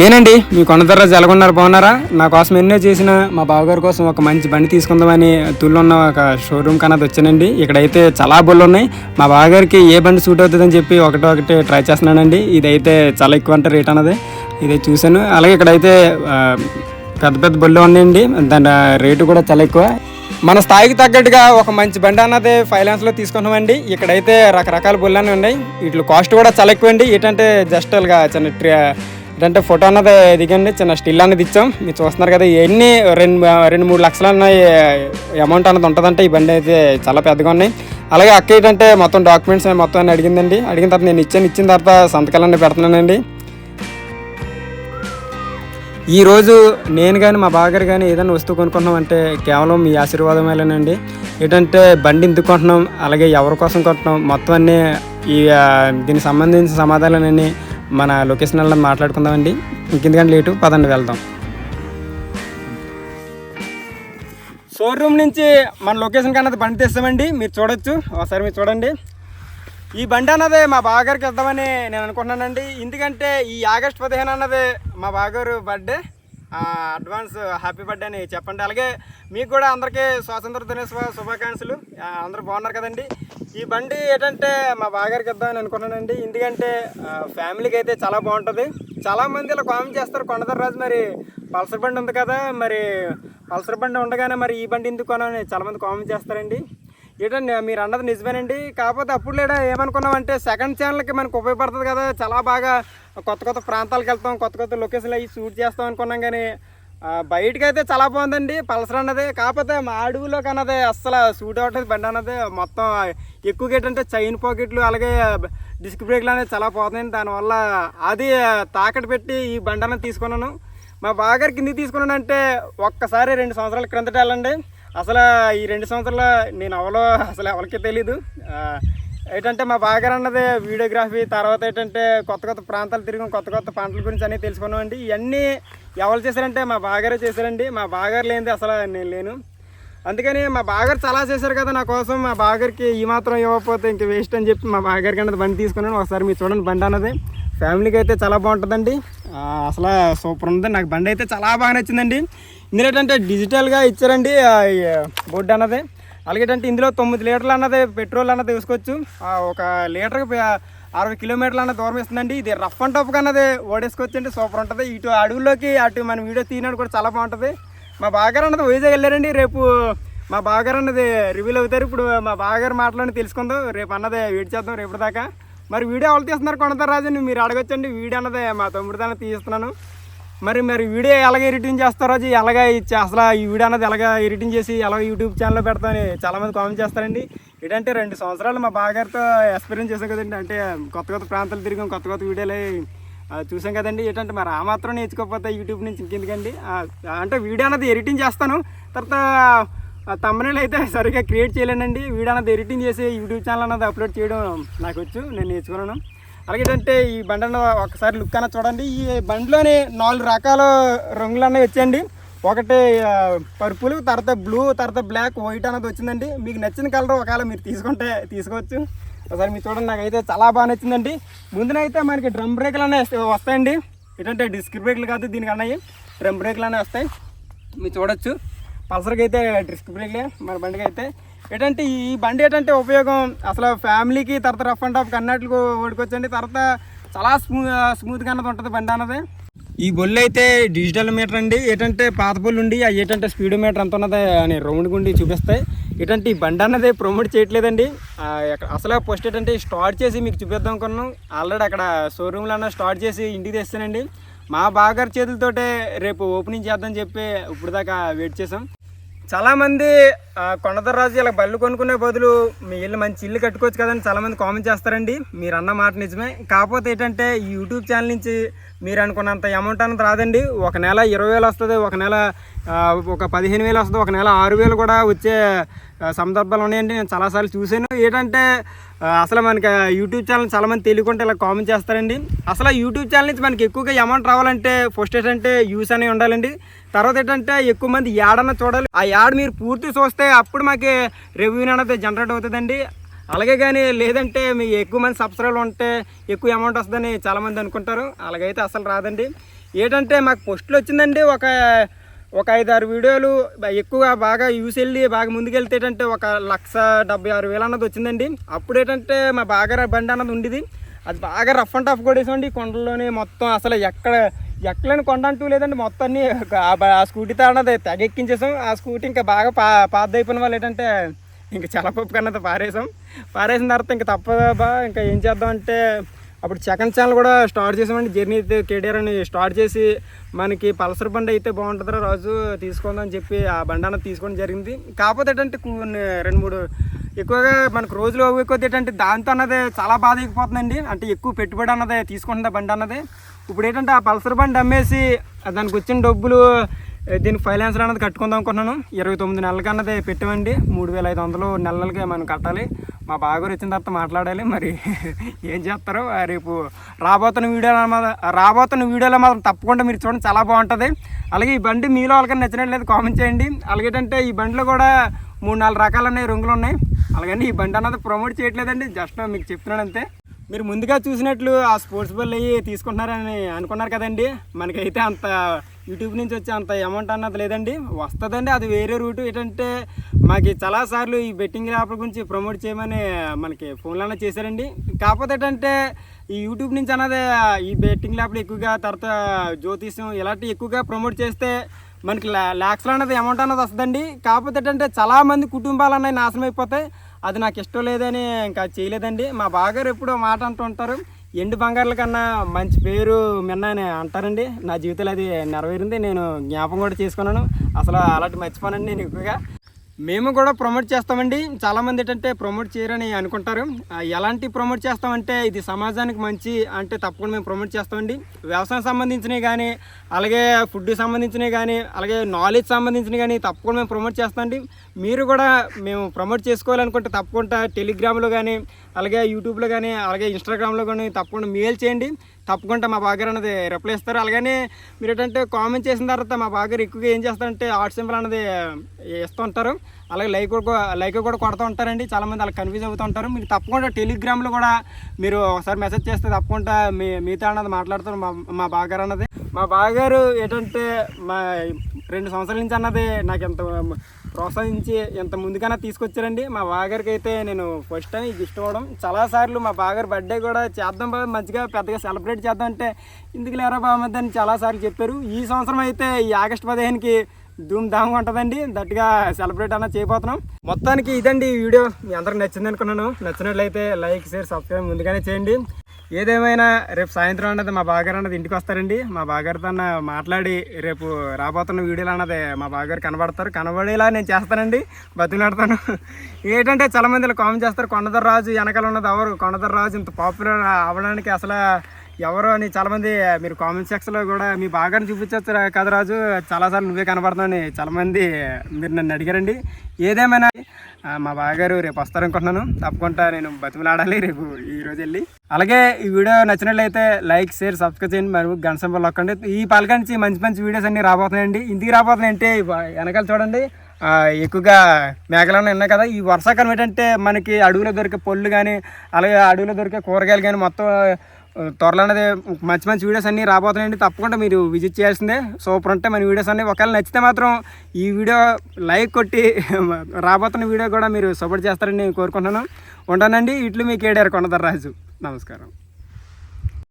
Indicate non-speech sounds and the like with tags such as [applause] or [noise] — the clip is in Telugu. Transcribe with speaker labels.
Speaker 1: నేనండి మీ కొండదర్రాజు ఎలాగొన్నారు బాగున్నారా? నా కోసం ఎన్నో చేసిన మా బావగారి కోసం ఒక మంచి బండి తీసుకుందామని తుల్లో ఉన్న ఒక షోరూమ్ కన్నది వచ్చానండి. ఇక్కడైతే చాలా బళ్ళు ఉన్నాయి. మా బావగారికి ఏ బండి సూట్ అవుతుందని చెప్పి ఒకటి ఒకటి ట్రై చేస్తున్నానండి. ఇదైతే చాలా ఎక్కువ అంటే రేట్ అన్నది. ఇది చూశాను. అలాగే ఇక్కడైతే పెద్ద పెద్ద బళ్ళు ఉన్నాయండి. దాని రేటు కూడా చాలా ఎక్కువ. మన స్థాయికి తగ్గట్టుగా ఒక మంచి బండి అన్నది ఫైనాన్స్లో తీసుకున్నామండి ఇక్కడైతే రకరకాల బళ్ళు అన్నీ ఉన్నాయి. వీటి కాస్ట్ కూడా చాలా ఎక్కువ అండి ఏంటంటే జస్ట్ చిన్న చిన్న ట్రి- ఏంటంటే ఫోటో అన్నది దిగండి చిన్న స్టిల్ అనేది ఇచ్చాం. మీరు చూస్తున్నారు కదా ఎన్ని రెండు రెండు మూడు లక్షలు అన్న అమౌంట్ అన్నది ఉంటుందంటే ఈ బండి అయితే చాలా పెద్దగా ఉన్నాయి. అలాగే అక్క ఏంటంటే మొత్తం డాక్యుమెంట్స్ మొత్తం అన్ని అడిగిందండి. అడిగిన తర్వాత నేను ఇచ్చాను. ఇచ్చిన తర్వాత సంతకాలన్నీ పెడుతున్నానండి. ఈరోజు నేను కానీ మా బాగారు కానీ ఏదైనా వస్తువు కొనుక్కుంటున్నాం అంటే కేవలం మీ ఆశీర్వాదమేలేనండి ఏంటంటే బండి ఎందుకు కొంటున్నాం అలాగే ఎవరి కోసం కొంటున్నాం మొత్తం అన్నీ ఈ దీనికి సంబంధించిన సమాధానాలన్నీ మన లొకేషన్ వెళ్ళడం మాట్లాడుకుందామండి. ఇంకెందుకంటే లేటు? పదండి వెళ్దాం. షోరూమ్ నుంచి మన లొకేషన్ కన్నా బండి తెస్తామండి. మీరు చూడొచ్చు. ఒకసారి మీరు చూడండి. ఈ బండి అన్నది మా బావగారికి వెళ్దామని నేను అనుకుంటున్నానండి. ఎందుకంటే ఈ ఆగస్ట్ పదిహేను అన్నది మా బావగారు బర్త్డే అడ్వాన్స్ హ్యాపీ బర్త్డే అని చెప్పండి. అలాగే మీకు కూడా అందరికీ స్వాతంత్ర దినోత్సవ శుభాకాంక్షలు. అందరూ బాగున్నారు కదండి. ఈ బండి ఏంటంటే మా బావగారికి ఇద్దామని అనుకున్నానండి. ఎందుకంటే ఫ్యామిలీకి అయితే చాలా బాగుంటుంది. చాలామంది ఇలా కామెంట్ చేస్తారు కొండదర రాజు మరి పల్సర్ బండి ఉంది కదా మరి పల్సర్ బండి ఉండగానే మరి ఈ బండి ఎందుకు కొనని చాలామంది కామెంట్ చేస్తారండి. ఏంటండి మీరు అన్నది నిజమేనండి. కాకపోతే అప్పుడు లేడా ఏమనుకున్నామంటే సెకండ్ ఛానల్కి మనకు ఉపయోగపడుతుంది కదా చాలా బాగా కొత్త కొత్త ప్రాంతాలకు వెళ్తాం కొత్త కొత్త లొకేషన్లు అవి షూట్ చేస్తాం అనుకున్నాం కానీ బయటకి అయితే చాలా బాగుందండి పల్సర్ అన్నది. కాకపోతే మా అడవిలోకి అన్నది అస్సలు సూట్ అవ్వట్లేదు బండి అన్నది. మొత్తం ఎక్కువగా ఏంటంటే చైన్ పాకెట్లు అలాగే డిస్క్ బ్రేక్లు అనేది చాలా పోతున్నాయండి. దానివల్ల అది తాకట్టు పెట్టి ఈ బండి అన్నది తీసుకున్నాను. మా బాగారు కిందికి తీసుకున్నానంటే ఒక్కసారి రెండు సంవత్సరాల క్రిందట వెళ్ళండి. అసలు ఈ రెండు సంవత్సరాలు నేను ఎవరో అసలు ఎవరికి తెలీదు. ఏంటంటే మా బాగారు అన్నది వీడియోగ్రఫీ తర్వాత ఏంటంటే కొత్త కొత్త ప్రాంతాలు తిరిగి కొత్త కొత్త పంటల గురించి అన్నీ తెలుసుకున్నామండి. ఇవన్నీ ఎవరు చేశారంటే మా బాగారే చేశారండి. మా బాగారు లేనిది అసలు నేను లేను. అందుకని మా బాగారు చాలా చేశారు కదా నా కోసం. మా బాగారికి ఈ మాత్రం ఇవ్వకపోతే ఇంక వేస్ట్ అని చెప్పి మా బాగారికి అన్నది బండి తీసుకున్నాను. ఒకసారి మీరు చూడండి బండి అన్నది. ఫ్యామిలీకి అయితే చాలా బాగుంటుందండి. అసలు సూపర్ ఉంది నాకు బండి అయితే చాలా బాగా నచ్చిందండి. ఇందులో ఏంటంటే డిజిటల్గా ఇచ్చారండి బోర్డు అన్నది. అలాగేటంటే ఇందులో తొమ్మిది లీటర్లు అన్నది పెట్రోల్ అన్నది వేసుకోవచ్చు. ఒక లీటర్కి అరవై కిలోమీటర్లు అన్న దూరం ఇస్తుందండి ఇది రఫ్ అండ్ టఫ్గా అన్నది ఓడేసుకోవచ్చు అండి సూపర్ ఉంటుంది. ఇటు అడవుల్లోకి అటు మన వీడియో తీయడానికి కూడా చాలా బాగుంటుంది. మా బాగారు అన్నది వైజాగ్ వెళ్ళారండి. రేపు మా బాగారు అన్నది రివీల్ అవుతారు. ఇప్పుడు మా బాగారు మాటలని తెలుసుకుందాం. రేపు అన్నది వెయిట్ చేద్దాం రేపటి దాకా మరి వీడియో ఎవరు తీస్తున్నారు కొనతారు రాజు మీరు అడగొచ్చండి. వీడియో అన్నది మా తమ్ముడు తీస్తున్నాను. మరి మరి వీడియో ఎలాగ ఎడిటింగ్ చేస్తారో అది ఎలాగ అసలు ఈ వీడియో అన్నది ఎలాగ ఎడిటింగ్ చేసి ఎలాగ యూట్యూబ్ ఛానల్లో పెడతామని చాలామంది కామెంట్ చేస్తారండి. ఏంటంటే రెండు సంవత్సరాలు మా బాగారితో ఎక్స్పీరియన్స్ చేసాం కదండి. అంటే కొత్త కొత్త ప్రాంతాలు తిరిగాం కొత్త కొత్త వీడియోలు చూసాం కదండి. ఏంటంటే మరి ఆ మాత్రం నేర్చుకోకపోతే యూట్యూబ్ నుంచి ఇంకెందుకండి అంటే వీడియో అన్నది ఎడిటింగ్ చేస్తాను. తర్వాత తమ్మనేలు అయితే సరిగ్గా క్రియేట్ చేయలేనండి. వీడియో అన్నది ఎడిటింగ్ చేసి యూట్యూబ్ ఛానల్ అన్నది అప్లోడ్ చేయడం నాకు వచ్చు నేను నేర్చుకున్నాను. అలాగేటంటే ఈ బండి అన్న ఒకసారి లుక్ అన్న చూడండి. ఈ బండిలోనే నాలుగు రకాల రంగులు అన్నవి వచ్చాయండి. ఒకటి పర్పుల్ తర్వాత బ్లూ తర్వాత బ్లాక్ వైట్ అన్నది వచ్చిందండి. మీకు నచ్చిన కలర్ ఒకవేళ మీరు తీసుకుంటే తీసుకోవచ్చు. ఒకసారి మీరు చూడండి నాకైతే చాలా బాగా నచ్చిందండి. ముందునైతే మనకి డ్రమ్ బ్రేక్లు అనేవి వస్తాయండి. ఏంటంటే డిస్క్ బ్రేక్లు కాదు దీనికి అన్నాయి డ్రమ్ బ్రేక్లు అనేవి వస్తాయి. మీరు చూడొచ్చు. పల్సర్కి అయితే డిస్క్ బ్రేక్లే. మన బండికి అయితే ఏంటంటే ఈ బండి ఏంటంటే ఉపయోగం? అసలు ఫ్యామిలీకి తర్వాత రఫ్ అండ్ టఫ్ అన్నట్లు ఓడికొచ్చండి. తర్వాత చాలా స్మూ స్మూత్గా అన్నది ఉంటుంది బండి అన్నది. ఈ బొల్లు అయితే డిజిటల్ మీటర్ అండి. ఏంటంటే పాత బొల్లు ఉండి అవి ఏంటంటే స్పీడ్ మీటర్ ఎంత ఉన్నది అని రౌండ్ గుండి చూపిస్తాయి. ఏంటంటే ఈ బండి అన్నది ప్రమోట్ చేయట్లేదండి. అసలు ఫస్ట్ ఏంటంటే స్టార్ట్ చేసి మీకు చూపిద్దాం అనుకున్నాం. ఆల్రెడీ అక్కడ షోరూమ్లో అన్న స్టార్ట్ చేసి ఇంటికి తెస్తానండి మా బాగారి చేతులతోటే రేపు ఓపెనింగ్ చేద్దామని చెప్పి ఇప్పుడు దాకా వెయిట్ చేసాం చాలామంది కొండదర్రాజు ఇలా బళ్ళు కొనుక్కునే బదులు మీ ఇల్లు మంచి ఇల్లు కట్టుకోవచ్చు కదని చాలామంది కామెంట్ చేస్తారండి. మీరు అన్న మాట నిజమే. కాకపోతే ఏంటంటే ఈ యూట్యూబ్ ఛానల్ నుంచి మీరు అనుకున్నంత అమౌంట్ అన్నది రాదండి. ఒక నెల ఇరవై వేలు వస్తుంది ఒక నెల ఒక పదిహేను వేలు వస్తుంది ఒక నెల ఆరు వేలు కూడా వచ్చే సందర్భాలు ఉన్నాయండి. నేను చాలాసార్లు చూశాను. ఏంటంటే అసలు మనకి యూట్యూబ్ ఛానల్ చాలామంది తెలియకుంటే ఇలా కామెంట్ చేస్తారండి. అసలు యూట్యూబ్ ఛానల్ నుంచి మనకి ఎక్కువగా అమౌంట్ రావాలంటే ఫస్ట్ ఏంటంటే యూస్ అనేవి ఉండాలండి. తర్వాత ఏంటంటే ఎక్కువ మంది యాడ్ అన్న చూడాలి. ఆ యాడ్ మీరు పూర్తి చూస్తే అప్పుడు మాకు రెవెన్యూ అనేది జనరేట్ అవుతుందండి. అలాగే కానీ లేదంటే మీ ఎక్కువ మంది సబ్స్క్రైబర్లు ఉంటే ఎక్కువ అమౌంట్ వస్తుందని చాలామంది అనుకుంటారు. అలాగైతే అసలు రాదండి. ఏంటంటే మాకు పోస్టులు వచ్చిందండి ఒక ఒక ఐదు ఆరు వీడియోలు ఎక్కువగా బాగా యూస్ వెళ్ళి బాగా ముందుకెళ్తే ఏంటంటే ఒక లక్ష డెబ్బై ఆరు వేలు అన్నది వచ్చిందండి. అప్పుడు ఏంటంటే మా బాగా బండి అన్నది ఉండేది. అది బాగా రఫ్ అండ్ టఫ్ కొడేసండి కొండలోనే మొత్తం అసలు ఎక్కడ ఎక్కలేని కొండ అంటూ లేదండి. మొత్తం అన్ని ఆ స్కూటీతో అన్నది తెగ ఎక్కించేసాం ఆ స్కూటీ ఇంకా బాగా పా పాత వాళ్ళు ఏంటంటే ఇంకా చలపప్పు కన్నది పారేసాం. పారేసిన తర్వాత ఇంకా తప్పదా ఇంకా ఏం చేద్దాం అంటే అప్పుడు సెకండ్ ఛానల్ కూడా స్టార్ట్ చేసామండి. జర్నీ అయితే కేటీఆర్ అని స్టార్ట్ చేసి మనకి పల్సర్ బండి అయితే బాగుంటుందిరా రాజు తీసుకుందాం చెప్పి ఆ బండి అన్నది తీసుకోవడం జరిగింది. కాకపోతే ఏంటంటే కొన్ని రెండు మూడు ఎక్కువగా మనకు రోజులు ఎక్కువ ఏంటంటే దాంతో అన్నది చాలా బాధ ఎక్కిపోతుందండి అంటే ఎక్కువ పెట్టుబడి అన్నది తీసుకుంటుంది ఆ బండి అన్నది. ఇప్పుడు ఏంటంటే ఆ పల్సర్ బండి అమ్మేసి దానికి వచ్చిన డబ్బులు దీనికి ఫైనాన్సర్ అన్నది కట్టుకుందాం అనుకున్నాను ఇరవై తొమ్మిది నెలలకి అన్నది పెట్టమండి. మూడు వేల ఐదు వందలు నెలలకి మనం కట్టాలి. మా బాగా వచ్చిన తర్వాత మాట్లాడాలి. మరి ఏం చేస్తారో రేపు రాబోతున్న వీడియోలో మాత్రం రాబోతున్న వీడియోలో మాత్రం తప్పకుండా మీరు చూడండి చాలా బాగుంటుంది. అలాగే ఈ బండి మీలో వాళ్ళకన్నా నచ్చినట్లయితే కామెంట్ చేయండి. అలాగేటంటే ఈ బండిలో కూడా మూడు నాలుగు రకాలు ఉన్నాయి రంగులు ఉన్నాయి. అలాగని ఈ బండి అన్నది ప్రమోట్ చేయట్లేదండి జస్ట్ మీకు చెప్తున్నాను అంతే. మీరు ముందుగా చూసినట్లు ఆ స్పోర్ట్స్ బల్ అయ్యి తీసుకుంటున్నారని అనుకున్నారు కదండి. మనకైతే అంత యూట్యూబ్ నుంచి వచ్చే అంత అమౌంట్ అన్నది లేదండి. వస్తుందండి అది వేరే రూట్ ఏంటంటే మాకు చాలాసార్లు ఈ బెట్టింగ్ యాప్ల గురించి ప్రమోట్ చేయమని మనకి ఫోన్లోనే చేశారండి. కాకపోతే ఏంటంటే ఈ యూట్యూబ్ నుంచి అన్నది ఈ బెట్టింగ్ యాప్లు ఎక్కువగా తర్వాత జ్యోతిష్యం ఇలాంటివి ఎక్కువగా ప్రమోట్ చేస్తే మనకి ల్యాక్స్లో అన్నది అమౌంట్ అన్నది వస్తుందండి. కాకపోతే ఏంటంటే చాలామంది కుటుంబాలు అన్నవి నాశనం అయిపోతాయి. అది నాకు ఇష్టం లేదని ఇంకా చేయలేదండి. మా బాగారు ఎప్పుడో మాట అంటూ ఉంటారు. ఎండు బంగారుల కన్నా మంచి పేరు మిన్న అని అంటారండి. నా జీవితంలో అది నెరవేరింది. నేను జ్ఞాపకం కూడా చేసుకున్నాను. అసలు అలాంటి మర్చిపోనండి నేను ఎక్కువగా. మేము కూడా ప్రమోట్ చేస్తామండి. చాలామంది ఏంటంటే ప్రమోట్ చేయరని అనుకుంటారు. ఎలాంటి ప్రమోట్ చేస్తామంటే ఇది సమాజానికి మంచి అంటే తప్పకుండా మేము ప్రమోట్ చేస్తామండి. వ్యవసాయం సంబంధించినవి కానీ అలాగే ఫుడ్ సంబంధించినవి కానీ అలాగే నాలెడ్జ్ సంబంధించినవి కానీ తప్పకుండా మేము ప్రమోట్ చేస్తామండి. మీరు కూడా మేము ప్రమోట్ చేసుకోవాలనుకుంటే తప్పకుండా టెలిగ్రామ్లో కానీ అలాగే యూట్యూబ్లో కానీ అలాగే ఇన్స్టాగ్రామ్లో కానీ తప్పకుండా మెయిల్ చేయండి. తప్పకుండా మా బాగారు అన్నది రిప్లై ఇస్తారు. అలాగనే మీరు ఏంటంటే కామెంట్ చేసిన తర్వాత మా బాగారు ఎక్కువగా ఏం చేస్తారంటే ఆర్ట్ సింబల్ అన్నది ఇస్తూ ఉంటారు. అలాగే లైక్ కూడా లైక్ కూడా కొడుతూ ఉంటారండి. చాలామంది అలా కన్ఫ్యూజ్ అవుతూ ఉంటారు. మీకు తప్పకుండా టెలిగ్రామ్లో కూడా మీరు ఒకసారి మెసేజ్ చేస్తే తప్పకుండా మీ మీతో అన్నది మాట్లాడతారు మా మా బాగారు అన్నది. మా బాగారు ఏంటంటే మా రెండు సంవత్సరాల నుంచి అన్నది నాకు ఎంత ప్రోత్సహించి ఎంత ముందుకైనా తీసుకొచ్చారండి. మా బాగారికి అయితే నేను ఫస్ట్ టైం ఈ గిఫ్ట్ ఇవ్వడం చాలాసార్లు మా బాగారు బర్త్డే కూడా చేద్దాం బాబు మంచిగా పెద్దగా సెలబ్రేట్ చేద్దాం అంటే ఇందుకు లేరా బాగుంది అని చాలాసార్లు చెప్పారు. ఈ సంవత్సరం అయితే ఈ ఆగస్టు పదిహేనుకి ధూమ్ ధామ్గా ఉంటుందండి. దట్టుగా సెలబ్రేట్ అన్న చేయబోతున్నాం. మొత్తానికి ఇదండి ఈ వీడియో. మీ అందరికి నచ్చింది అనుకున్నాను. నచ్చినట్లయితే లైక్ షేర్ సబ్స్క్రైబ్ ముందుగానే చేయండి. ఏదేమైనా రేపు సాయంత్రం అన్నది మా బాగారు అన్నది ఇంటికి వస్తారండి. మా బాగారితో అన్న మాట్లాడి రేపు రాబోతున్న వీడియోలు అన్నది మా బాగారు కనబడతారు. కనబడేలా నేను చేస్తానండి. బతిలాడతాను ఏంటంటే చాలా మంది ఇలా కామెంట్ చేస్తారు కొండదర రాజు వెనకాల ఉన్నది ఎవరు? కొండదర రాజు ఇంత పాపులర్ అవ్వడానికి అసలు ఎవరు అని చాలామంది మీరు కామెంట్ సెక్షన్లో కూడా మీ బాగానే చూపించవచ్చు కదా రాజు చాలాసార్లు నువ్వే కనబడుతున్నావు చాలామంది మీరు నన్ను అడిగారండి. ఏదేమైనా మా బాగారు రేపు వస్తారనుకుంటున్నాను. తప్పకుండా నేను బతిమలాడాలి రేపు ఈ రోజు వెళ్ళి. అలాగే ఈ వీడియో నచ్చినట్లయితే లైక్ షేర్ సబ్స్క్రైబ్ చేయండి. మరి గంట సింబల్ నొక్కండి ఈ పాలక నుంచి మంచి మంచి వీడియోస్ అన్ని రాబోతున్నాయండి. ఇంటికి రాబోతున్నాయి అంటే వెనకాల చూడండి. ఎక్కువగా మేకలు ఉన్నాయి కదా. ఈ వర్షాకాలం ఏంటంటే మనకి అడవిలో దొరికే పళ్ళు కానీ అలాగే అడవిలో దొరికే కూరగాయలు కానీ మొత్తం త్వరలోనే మంచి మంచి వీడియోస్ అన్నీ రాబోతున్నాయండి. తప్పకుండా మీరు విజిట్ చేయాల్సిందే. సూపర్ ఉంటే మన వీడియోస్ అన్నీ ఒకవేళ నచ్చితే మాత్రం ఈ వీడియో లైక్ కొట్టి [laughs] రాబోతున్న వీడియో కూడా మీరు సపోర్ట్ చేస్తారని నేను కోరుకుంటున్నాను. ఉంటానండి. ఇట్లు మీ కేడారు కొండదర్రాజు. నమస్కారం.